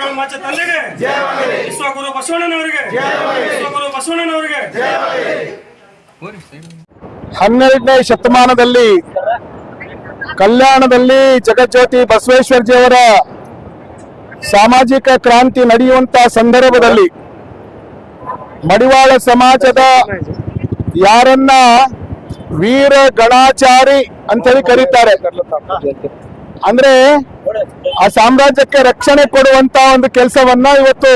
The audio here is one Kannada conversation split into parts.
ಮಗಳು ಮಾಚ ತಂದೆಗೆ. ವಿಶ್ವಗುರು ಬಸವಣ್ಣನವರಿಗೆ. ವಿಶ್ವಗುರು ಬಸವಣ್ಣನವರಿಗೆ. ಹನ್ನೆರಡನೇ ಶತಮಾನದಲ್ಲಿ ಕಲ್ಯಾಣದಲ್ಲಿ ಜಗಜ್ಯೋತಿ ಬಸವೇಶ್ವರಜಿಯವರ ಸಾಮಾಜಿಕ ಕ್ರಾಂತಿ ನಡೆಯುವಂತ ಸಂದರ್ಭದಲ್ಲಿ ಮಡಿವಾಳ ಸಮಾಜದ ಯಾರನ್ನ ವೀರ ಗಣಾಚಾರಿ ಅಂತೇಳಿ ಕರೀತಾರೆ. ಅಂದ್ರೆ ಆ ಸಾಮ್ರಾಜ್ಯಕ್ಕೆ ರಕ್ಷಣೆ ಕೊಡುವಂತ ಒಂದು ಕೆಲಸವನ್ನ ಇವತ್ತು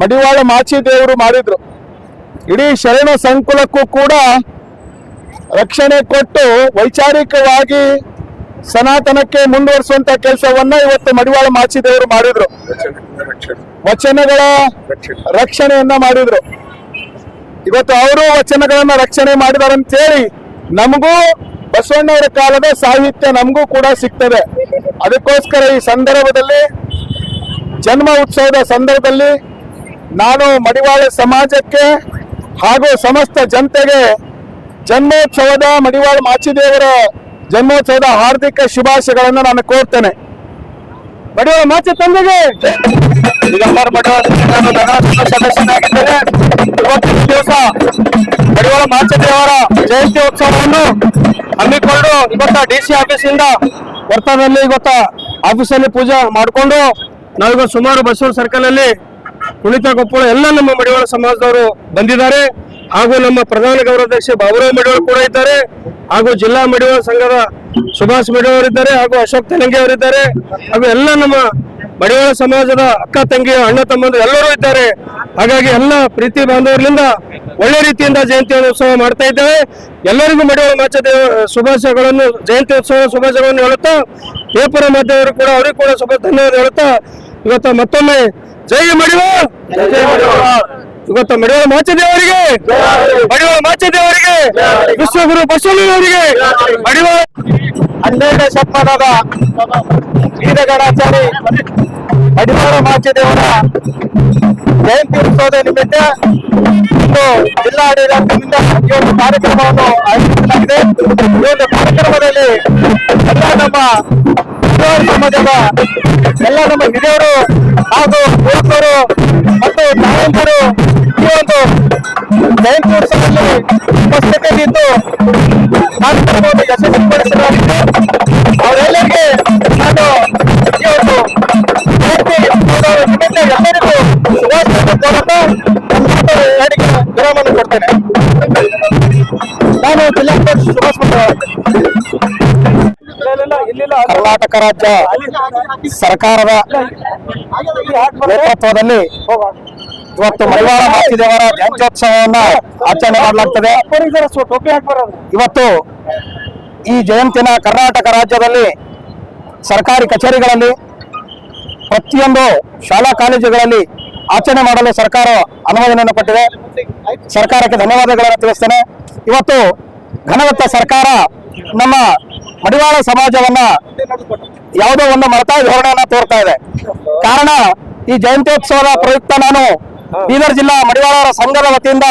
ಮಡಿವಾಳ ಮಾಚಿ ದೇವರು ಮಾಡಿದ್ರು. ಇಡೀ ಶರಣ ಸಂಕುಲಕ್ಕೂ ಕೂಡ ರಕ್ಷಣೆ ಕೊಟ್ಟು ವೈಚಾರಿಕವಾಗಿ ಸನಾತನಕ್ಕೆ ಮುಂದುವರಿಸುವಂತ ಕೆಲಸವನ್ನ ಇವತ್ತು ಮಡಿವಾಳ ಮಾಚಿದೇವರು ಮಾಡಿದ್ರು. ವಚನಗಳ ರಕ್ಷಣೆಯನ್ನ ಮಾಡಿದ್ರು. ಇವತ್ತು ಅವರು ವಚನಗಳನ್ನ ರಕ್ಷಣೆ ಮಾಡಿದಾರಂತೇಳಿ ನಮಗೂ ಬಸವಣ್ಣವರ ಕಾಲದ ಸಾಹಿತ್ಯ ನಮಗೂ ಕೂಡ ಸಿಗ್ತದೆ. ಅದಕ್ಕೋಸ್ಕರ ಈ ಸಂದರ್ಭದಲ್ಲಿ ಜನ್ಮ ಉತ್ಸವದ ಸಂದರ್ಭದಲ್ಲಿ ನಾನು ಮಡಿವಾಳ ಸಮಾಜಕ್ಕೆ ಹಾಗೂ ಸಮಸ್ತ ಜನತೆಗೆ ಜನ್ಮೋತ್ಸವದ ಮಡಿವಾಳ ಮಾಚಿದೇವರ ಜನ್ಮೋತ್ಸವದ ಹಾರ್ದಿಕ ಶುಭಾಶಯಗಳನ್ನು ನಾನು ಕೋರ್ತೇನೆ. ಮಡಿವಾಳ ಮಾಚಿ ತಂದೆಗೆ ಮಡಿವಾಳ ಮಾಚದೇವರ ಜಯಂತಿ ಉತ್ಸವವನ್ನು ಹಮ್ಮಿಕೊಂಡು ಇವತ್ತ ಡಿ ಸಿ ಆಫೀಸಿಂದ ವರ್ತನಲ್ಲಿ ಇವತ್ತ ಆಫೀಸಲ್ಲಿ ಪೂಜೆ ಮಾಡಿಕೊಂಡು ನಾವೀಗ ಸುಮಾರು ಬಸವನ ಸರ್ಕಲ್ ಅಲ್ಲಿ ಕುಣಿತ ಕೊಪ್ಪಳ ಎಲ್ಲ ನಮ್ಮ ಮಡಿವಾಳ ಸಮಾಜದವರು ಬಂದಿದ್ದಾರೆ. ಹಾಗೂ ನಮ್ಮ ಪ್ರಧಾನ ಗೌರವಾಧ್ಯಕ್ಷ ಬಾಬುರಾವ್ ಮಡಿವಾಳ ಕೂಡ ಇದ್ದಾರೆ. ಹಾಗೂ ಜಿಲ್ಲಾ ಮಡಿವಾಳ ಸಂಘದ ಸುಭಾಷ್ ಮಡಿವಾಳ ಇದ್ದಾರೆ. ಹಾಗೂ ಅಶೋಕ್ ತೆಲಂಗಿ ಅವರಿದ್ದಾರೆ ಹಾಗೂ ಎಲ್ಲ ನಮ್ಮ ಮಡಿವಾಳ ಸಮಾಜದ ಅಕ್ಕ ತಂಗಿ ಅಣ್ಣ, ತಮ್ಮಂದ್ರು ಎಲ್ಲರೂ ಇದ್ದಾರೆ. ಹಾಗಾಗಿ ಎಲ್ಲ ಪ್ರೀತಿ ಬಾಂಧವರಿಂದ ಒಳ್ಳೆ ರೀತಿಯಿಂದ ಜಯಂತಿ ಉತ್ಸವ ಮಾಡ್ತಾ ಇದ್ದೇವೆ. ಎಲ್ಲರಿಗೂ ಮಡಿವಾಳ ಮಾಚದ ಶುಭಾಶಯಗಳನ್ನು ಜಯಂತಿ ಉತ್ಸವ ಶುಭಾಶಯಗಳನ್ನು ಹೇಳುತ್ತಾ ಪೇಪರ್ ಮಾಧ್ಯಮರು ಕೂಡ ಅವರಿಗೂ ಕೂಡ ಶುಭ ಧನ್ಯವಾದ ಹೇಳುತ್ತಾ ಇವತ್ತು ಮತ್ತೊಮ್ಮೆ ಜೈ ಮಡಿವಾಳ! ಇವತ್ತು ಮಡಿವಾಳ ಮಾಚದೇವರಿಗೆ ಮಡಿವಾಳ ಮಾಚದೇವರಿಗೆ ವಿಶ್ವಗುರು ಬಸವಣ್ಣನವರಿಗೆ ಮಡಿವಾಳ ಹನ್ನೆರಡನೇ ಶತಮಾನದ ವೀರಗಣಾಚಾರಿ ಮಡಿವಾಳ ಮಾಚದೇವರ ಜಯಂತಿ ಉತ್ಸವದ ನಿಮಿತ್ತ ಇಂದು ಜಿಲ್ಲಾಡಳಿತದಿಂದ ಈ ಒಂದು ಕಾರ್ಯಕ್ರಮವನ್ನು ಆಯೋಜಿಸಲಾಗಿದೆ. ಈ ಒಂದು ಕಾರ್ಯಕ್ರಮದಲ್ಲಿ ಎಲ್ಲ ನಮ್ಮ ಸಮಾಜದ ಎಲ್ಲ ನಮ್ಮ ಹಿರಿಯರು ಹಾಗೂ ಯುವಕರು ಮತ್ತು ನಾಯಕರು ಈ ಒಂದು ಜಯಂತಿ ಉತ್ಸವದಲ್ಲಿ ಉಪಸ್ಥಿತಿಯಲ್ಲಿದ್ದು ಕಾರ್ಯಕ್ರಮವನ್ನು ಯಶಸ್ವಿಗೊಳಿಸಲಾಗಿದೆ. ಅವರೆಲ್ಲರಿಗೆ ನಾನು ಕರ್ನಾಟಕ ರಾಜ್ಯ ಸರ್ಕಾರದ ನೇತೃತ್ವದಲ್ಲಿ ಇವತ್ತು ಮಡಿವಾಳ ಮಾಚಿದೇವರ ಜಯಂತ್ಯೋತ್ಸವವನ್ನ ಆಚರಣೆ ಮಾಡಲಾಗ್ತದೆ. ಇವತ್ತು ಈ ಜಯಂತಿನ ಕರ್ನಾಟಕ ರಾಜ್ಯದಲ್ಲಿ ಸರ್ಕಾರಿ ಕಚೇರಿಗಳಲ್ಲಿ ಪ್ರತಿಯೊಂದು ಶಾಲಾ ಕಾಲೇಜುಗಳಲ್ಲಿ ಆಚರಣೆ ಮಾಡಲು ಸರ್ಕಾರ ಅನುಮೋದನೆಯನ್ನು ಕೊಟ್ಟಿದೆ. ಸರ್ಕಾರಕ್ಕೆ ಧನ್ಯವಾದಗಳನ್ನು ತಿಳಿಸ್ತೇನೆ. ಇವತ್ತು ಘನವತ್ತ ಸರ್ಕಾರ ನಮ್ಮ ಮಡಿವಾಳ ಸಮಾಜವನ್ನ ಯಾವುದೋ ಒಂದು ಮರತಾಯ ಧೋರಣೆಯನ್ನ ತೋರ್ತಾ ಇದೆ. ಕಾರಣ ಈ ಜಯಂತ್ಯೋತ್ಸವದ ಪ್ರಯುಕ್ತ ನಾನು ಬೀದರ್ ಜಿಲ್ಲಾ ಮಡಿವಾಳರ ಸಂಘದ ವತಿಯಿಂದ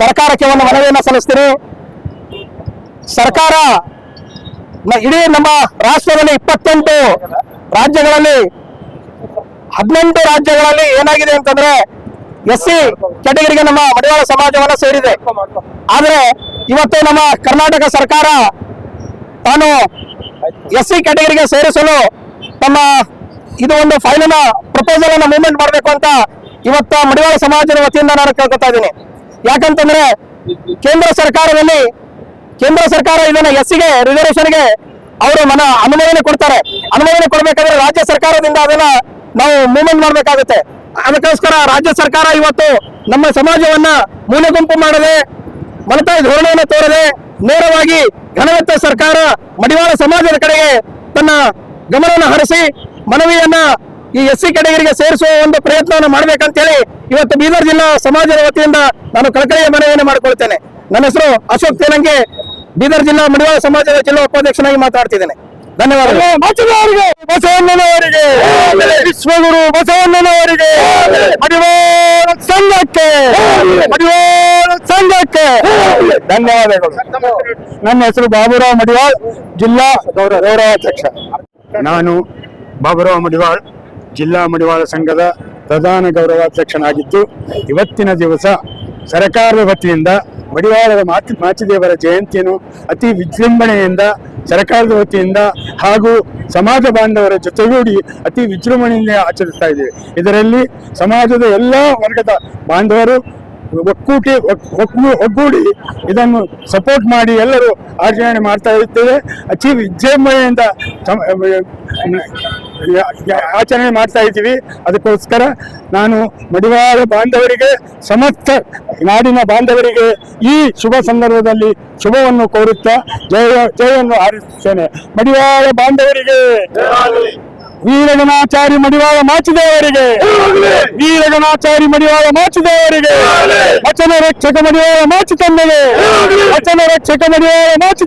ಸರ್ಕಾರಕ್ಕೆ ಒಂದು ಮನವಿಯನ್ನು ಸಲ್ಲಿಸ್ತೀನಿ. ಸರ್ಕಾರ ಇಡೀ ನಮ್ಮ ರಾಷ್ಟ್ರದಲ್ಲಿ ಇಪ್ಪತ್ತೆಂಟು ರಾಜ್ಯಗಳಲ್ಲಿ ಹದಿನೆಂಟು ರಾಜ್ಯಗಳಲ್ಲಿ ಏನಾಗಿದೆ ಅಂತಂದ್ರೆ ಎಸ್ ಸಿ ಕೆಟಗರಿಗೆ ನಮ್ಮ ಮಡಿವಾಳ ಸಮಾಜವನ್ನ ಸೇರಿದೆ. ಆದ್ರೆ ಇವತ್ತು ನಮ್ಮ ಕರ್ನಾಟಕ ಸರ್ಕಾರ ತಾನು ಎಸ್ ಸಿ ಕ್ಯಾಟಗರಿಗೆ ಸೇರಿಸಲು ತಮ್ಮ ಇದು ಒಂದು ಫೈಲಿನ ಪ್ರಪೋಸಲ್ ಅನ್ನ ಮೂವ್ಮೆಂಟ್ ಮಾಡಬೇಕು ಅಂತ ಇವತ್ತ ಮಡಿವಾಳ ಸಮಾಜದ ವತಿಯಿಂದ ನಾನು ಕೇಳ್ಕೊತಾ ಇದ್ದೀನಿ. ಯಾಕಂತಂದ್ರೆ ಕೇಂದ್ರ ಸರ್ಕಾರದಲ್ಲಿ ಕೇಂದ್ರ ಸರ್ಕಾರ ಇದನ್ನ ಎಸ್ಸಿಗೆ ರಿಸರ್ವೇಷನ್ಗೆ ಅವರು ಮನ ಅನುಮೋದನೆ ಕೊಡ್ತಾರೆ. ಅನುಮೋದನೆ ಕೊಡ್ಬೇಕಾದ್ರೆ ರಾಜ್ಯ ಸರ್ಕಾರದಿಂದ ಅದನ್ನ ನಾವು ಮೂವ್ಮೆಂಟ್ ಮಾಡ್ಬೇಕಾಗುತ್ತೆ. ಅದಕ್ಕೋಸ್ಕರ ರಾಜ್ಯ ಸರ್ಕಾರ ಇವತ್ತು ನಮ್ಮ ಸಮಾಜವನ್ನ ಮೂಲೆ ಗುಂಪು ಮಾಡದೆ, ಮಲತಾಯಿ ಧೋರಣೆಯನ್ನು ತೋರದೆ, ನೇರವಾಗಿ ಘನವೆತ್ತ ಸರ್ಕಾರ ಮಡಿವಾಳ ಸಮಾಜದ ಕಡೆಗೆ ತನ್ನ ಗಮನವನ್ನು ಹರಿಸಿ, ಮನವಿಯನ್ನ ಈ ಎಸ್ ಸಿ ಕೆಟಗರಿಗೆ ಸೇರಿಸುವ ಒಂದು ಪ್ರಯತ್ನವನ್ನು ಮಾಡ್ಬೇಕಂತೇಳಿ ಇವತ್ತು ಬೀದರ್ ಜಿಲ್ಲಾ ಸಮಾಜದ ವತಿಯಿಂದ ನಾನು ಕಳಕಳಿಯ ಮನವಿಯನ್ನು ಮಾಡಿಕೊಳ್ತೇನೆ. ನನ್ನ ಹೆಸರು ಅಶೋಕ್ ತೇಲಂಗೆ ಬೀದರ್ ಜಿಲ್ಲಾ ಮಡಿವಾಳ ಸಮಾಜದ ಜಿಲ್ಲಾ ಉಪಾಧ್ಯಕ್ಷನಾಗಿ ಮಾತಾಡ್ತಿದ್ದೇನೆ. ಧನ್ಯವಾದಗಳು. ಬಸವಣ್ಣನವರಿಗೆ. ಬಸವಣ್ಣನವರಿಗೆ ವಿಶ್ವಗುರು ಬಸವಣ್ಣನವರಿಗೆ. ಮಡಿವಾಳ ಸಂಘಕ್ಕೆ ಮಡಿವಾಳ ಸಂಘಕ್ಕೆ. ಧನ್ಯವಾದಗಳು. ನನ್ನ ಹೆಸರು ಬಾಬುರಾವ್ ಮಡಿವಾಳ್ ಜಿಲ್ಲಾ ಗೌರವ ಗೌರವಾಧ್ಯಕ್ಷ. ನಾನು ಬಾಬುರಾವ್ ಮಡಿವಾಳ್ ಜಿಲ್ಲಾ ಮಡಿವಾಳ ಸಂಘದ ಪ್ರಧಾನ ಗೌರವಾಧ್ಯಕ್ಷನಾಗಿದ್ದು ಇವತ್ತಿನ ದಿವಸ ಸರ್ಕಾರದ ವತಿಯಿಂದ ಮಡಿವಾಳದ ಮಾತಿ ಮಾಚಿದೇವರ ಜಯಂತಿಯನ್ನು ಅತಿ ವಿಜೃಂಭಣೆಯಿಂದ, ಸರ್ಕಾರದ ವತಿಯಿಂದ ಹಾಗೂ ಸಮಾಜ ಬಾಂಧವರ ಜೊತೆಗೂಡಿ ಅತಿ ವಿಜೃಂಭಣೆಯಿಂದ ಆಚರಿಸ್ತಾ ಇದ್ದೇವೆ. ಇದರಲ್ಲಿ ಸಮಾಜದ ಎಲ್ಲ ವರ್ಗದ ಬಾಂಧವರು ಒಕ್ಕೂಟಿ, ಒಕ್- ಒಗ್ಗೂ- ಒಗ್ಗೂಡಿ ಇದನ್ನು ಸಪೋರ್ಟ್ ಮಾಡಿ ಎಲ್ಲರೂ ಆಚರಣೆ ಮಾಡ್ತಾ ಇರ್ತೇವೆ. ಅತಿ ವಿಜೃಂಭಣೆಯಿಂದ ಆಚರಣೆ ಮಾಡ್ತಾ ಇದ್ದೀವಿ. ಅದಕ್ಕೋಸ್ಕರ ನಾನು ಮಡಿವಾಳ ಬಾಂಧವರಿಗೆ ಸಮಸ್ತ ನಾಡಿನ ಬಾಂಧವರಿಗೆ ಈ ಶುಭ ಸಂದರ್ಭದಲ್ಲಿ ಶುಭವನ್ನು ಕೋರುತ್ತಾ ಜಯ, ಜಯವನ್ನು ಹಾರಿಸುತ್ತೇನೆ. ಮಡಿವಾಳ ಬಾಂಧವರಿಗೆ, ವೀರಗಣಾಚಾರಿ ಮಡಿವಾಳ ಮಾಚಿದೇವರಿಗೆ, ವೀರಗಣಾಚಾರಿ ಮಡಿವಾಳ ಮಾಚಿದೇವರಿಗೆ, ವಚನ ರಕ್ಷಕ ಮಡಿವಾಳ ಮಾಚಿ ತಂದರೆ ವಚನ ರಕ್ಷಕ ಮಡಿವಾಳ ಮಾಚಿ